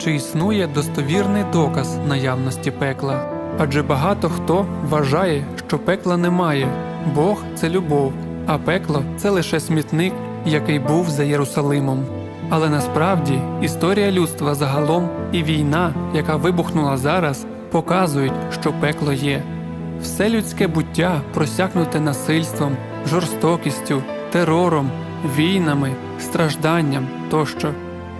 чи існує достовірний доказ наявності пекла. Адже багато хто вважає, що пекла немає. Бог це любов, а пекло це лише смітник, який був за Єрусалимом. Але насправді історія людства загалом і війна, яка вибухнула зараз, показують, що пекло є. Все людське буття просякнуте насильством, жорстокістю, терором, війнами, стражданням тощо.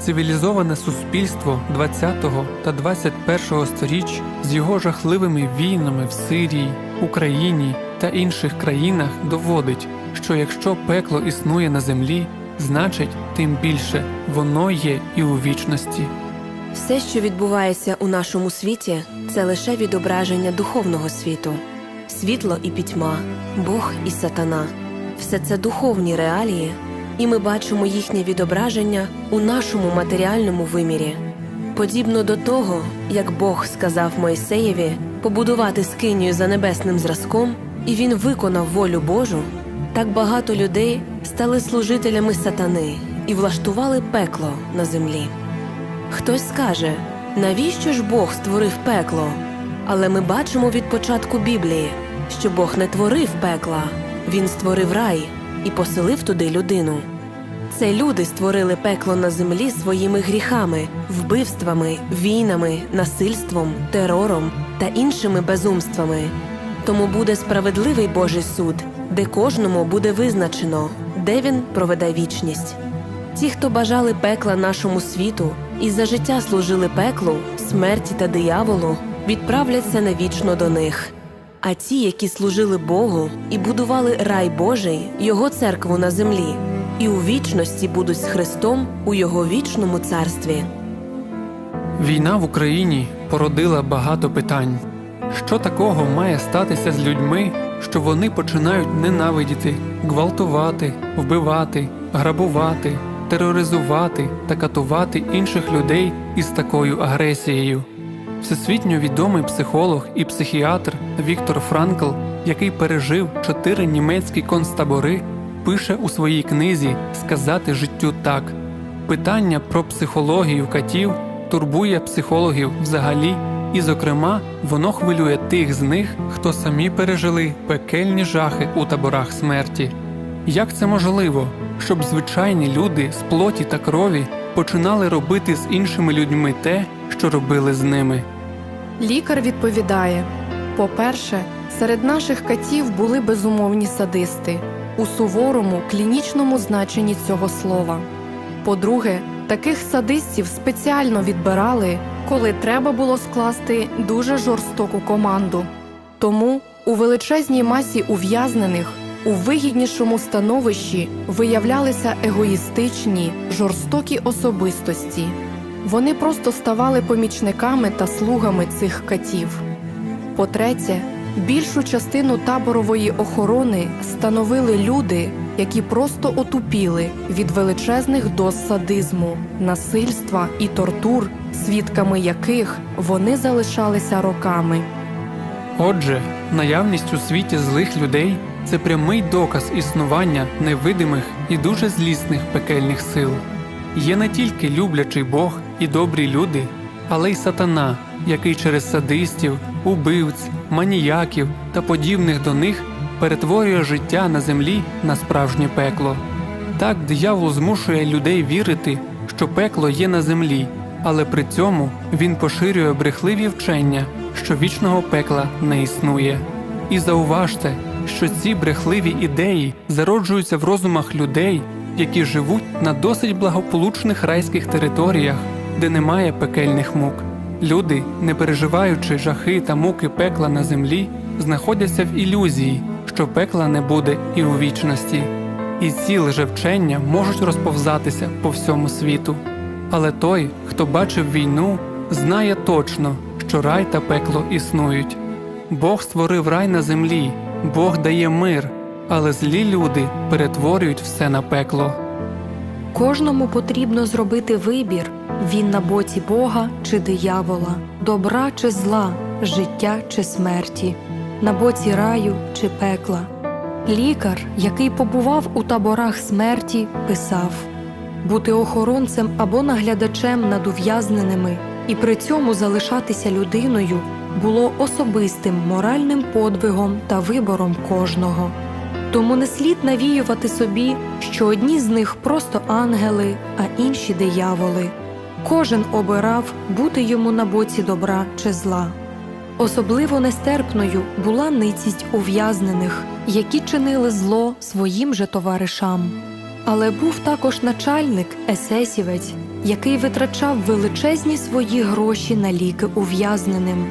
Цивілізоване суспільство 20-го та 21-го сторіч з його жахливими війнами в Сирії, Україні та інших країнах доводить, що якщо пекло існує на землі, значить тим більше воно є і у вічності. Все, що відбувається у нашому світі, це лише відображення духовного світу. Світло і пітьма, Бог і сатана все це духовні реалії, і ми бачимо їхнє відображення у нашому матеріальному вимірі. Подібно до того, як Бог сказав Мойсеєві побудувати скинію за небесним зразком, і він виконав волю Божу, так багато людей стали служителями сатани і влаштували пекло на землі. Хтось скаже, навіщо ж Бог створив пекло? Але ми бачимо від початку Біблії, що Бог не творив пекла, Він створив рай і поселив туди людину. Це люди створили пекло на землі своїми гріхами, вбивствами, війнами, насильством, терором та іншими безумствами. Тому буде справедливий Божий суд, де кожному буде визначено, де він проведе вічність. Ті, хто бажали пекла нашому світу і за життя служили пеклу, смерті та дияволу, відправляться навічно до них. А ті, які служили Богу і будували рай Божий, його церкву на землі, і у вічності будуть з Христом у його вічному царстві. Війна в Україні породила багато питань. Що такого має статися з людьми, що вони починають ненавидіти, гвалтувати, вбивати, грабувати, тероризувати та катувати інших людей із такою агресією? Всесвітньо відомий психолог і психіатр Віктор Франкл, який пережив чотири німецькі концтабори, пише у своїй книзі Сказати життю так. Питання про психологію катів турбує психологів взагалі, і, зокрема, воно хвилює тих з них, хто самі пережили пекельні жахи у таборах смерті. Як це можливо, щоб звичайні люди з плоті та крові починали робити з іншими людьми те, що робили з ними? Лікар відповідає: по-перше, серед наших катів були безумовні садисти у суворому клінічному значенні цього слова. По-друге, таких садистів спеціально відбирали, коли треба було скласти дуже жорстоку команду. Тому у величезній масі ув'язнених у вигіднішому становищі виявлялися егоїстичні, жорстокі особистості. Вони просто ставали помічниками та слугами цих катів. По-третє, більшу частину таборової охорони становили люди, які просто отупіли від величезних доз садизму, насильства і тортур, свідками яких вони залишалися роками. Отже, наявність у світі злих людей це прямий доказ існування невидимих і дуже злісних пекельних сил. Є не тільки люблячий Бог і добрі люди, але й сатана, який через садистів, убивць, маніяків та подібних до них перетворює життя на землі на справжнє пекло. Так диявол змушує людей вірити, що пекло є на землі, але при цьому він поширює брехливі вчення, що вічного пекла не існує. І зауважте, що ці брехливі ідеї зароджуються в розумах людей, які живуть на досить благополучних райських територіях, де немає пекельних мук. Люди, не переживаючи жахи та муки пекла на землі, знаходяться в ілюзії, що пекла не буде і у вічності. І ці лжевчення можуть розповзатися по всьому світу. Але той, хто бачив війну, знає точно, що рай та пекло існують. Бог створив рай на землі, Бог дає мир, але злі люди перетворюють все на пекло. Кожному потрібно зробити вибір він на боці Бога чи диявола, добра чи зла, життя чи смерті, на боці раю чи пекла. Лікар, який побував у таборах смерті, писав бути охоронцем або наглядачем над ув'язненими і при цьому залишатися людиною було особистим моральним подвигом та вибором кожного. Тому не слід навіювати собі, що одні з них просто ангели, а інші дияволи. Кожен обирав бути йому на боці добра чи зла. Особливо нестерпною була ницість ув'язнених, які чинили зло своїм же товаришам. Але був також начальник есесівець, який витрачав величезні свої гроші на ліки ув'язненим.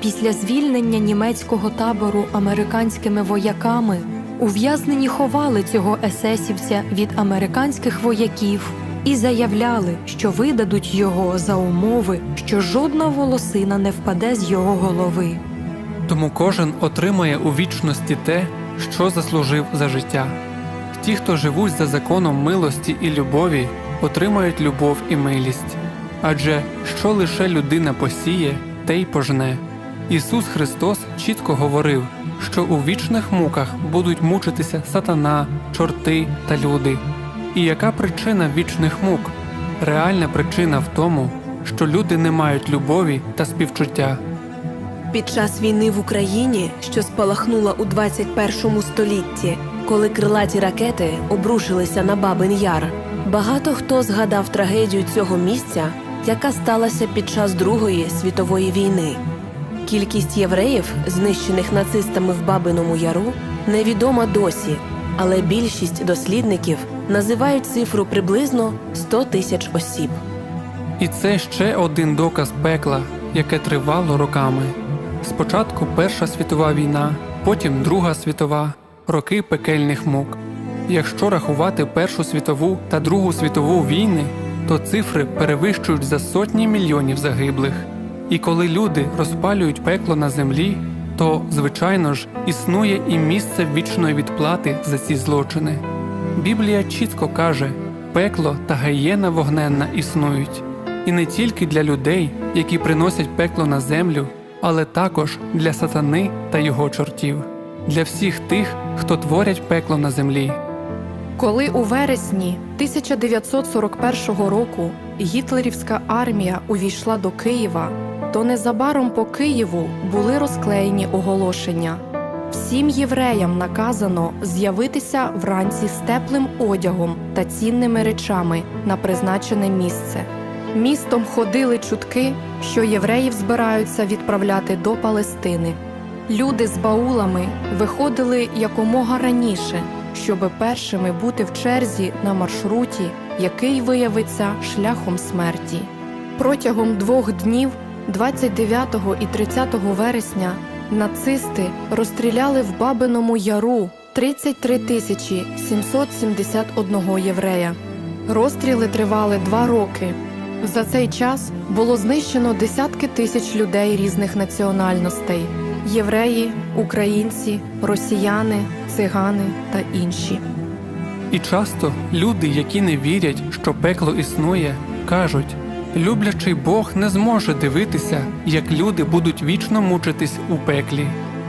Після звільнення німецького табору американськими вояками ув'язнені ховали цього есесівця від американських вояків і заявляли, що видадуть його за умови, що жодна волосина не впаде з його голови. Тому кожен отримає у вічності те, що заслужив за життя. Ті, хто живуть за законом милості і любові, отримають любов і милість. Адже що лише людина посіє, те й пожне. Ісус Христос чітко говорив, що у вічних муках будуть мучитися сатана, чорти та люди. І яка причина вічних мук? Реальна причина в тому, що люди не мають любові та співчуття. Під час війни в Україні, що спалахнула у 21 столітті, коли крилаті ракети обрушилися на Бабин Яр, багато хто згадав трагедію цього місця, яка сталася під час Другої світової війни. Кількість євреїв, знищених нацистами в Бабиному Яру, невідома досі, але більшість дослідників називають цифру приблизно 100 тисяч осіб. І це ще один доказ пекла, яке тривало роками. Спочатку Перша світова війна, потім Друга світова, роки пекельних мук. Якщо рахувати Першу світову та Другу світову війни, то цифри перевищують за сотні мільйонів загиблих. І коли люди розпалюють пекло на землі, то, звичайно ж, існує і місце вічної відплати за ці злочини. Біблія чітко каже: пекло та гієна вогненна існують, і не тільки для людей, які приносять пекло на землю, але також для сатани та його чортів, для всіх тих, хто творять пекло на землі. Коли у вересні 1941 року гітлерівська армія увійшла до Києва, то незабаром по Києву були розклеєні оголошення. Всім євреям наказано з'явитися вранці з теплим одягом та цінними речами на призначене місце. Містом ходили чутки, що євреїв збираються відправляти до Палестини. Люди з баулами виходили якомога раніше, щоби першими бути в черзі на маршруті, який виявиться шляхом смерті. Протягом двох днів, 29 і 30 вересня, нацисти розстріляли в Бабиному Яру 33 тисячі 771 єврея. Розстріли тривали два роки. За цей час було знищено десятки тисяч людей різних національностей: євреї, українці, росіяни, цигани та інші. І часто люди, які не вірять, що пекло існує, кажуть: люблячий Бог не зможе дивитися, як люди будуть вічно мучитись у пеклі.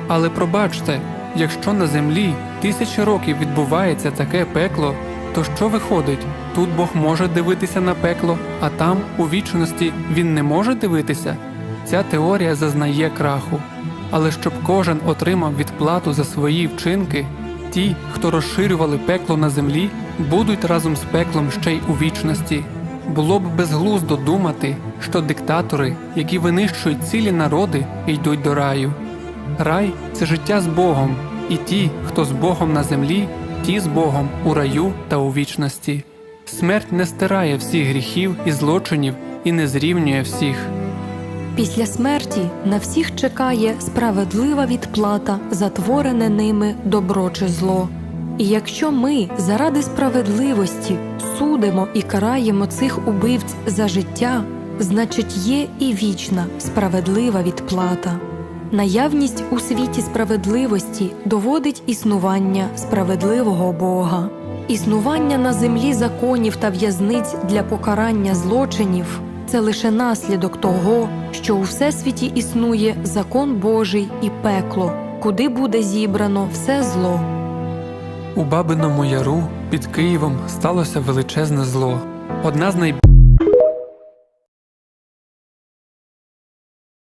Але пробачте, якщо на землі тисячі років відбувається таке пекло, то що виходить? Тут Бог може дивитися на пекло, а там, у вічності, він не може дивитися. Ця теорія зазнає краху. Але щоб кожен отримав відплату за свої вчинки, ті, хто розширювали пекло на землі, будуть разом з пеклом ще й у вічності. Було б безглуздо думати, що диктатори, які винищують цілі народи, йдуть до раю. Рай це життя з Богом, і ті, хто з Богом на землі, ті з Богом у раю та у вічності. Смерть не стирає всіх гріхів і злочинів і не зрівнює всіх. Після смерті на всіх чекає справедлива відплата за творене ними добро чи зло. І якщо ми заради справедливості судимо і караємо цих убивць за життя, значить є і вічна справедлива відплата. Наявність у світі справедливості доводить існування справедливого Бога. Існування на землі законів та в'язниць для покарання злочинів це лише наслідок того, що у всесвіті існує закон Божий і пекло, куди буде зібрано все зло. У Бабиному Яру під Києвом сталося величезне зло. Одна з найбільших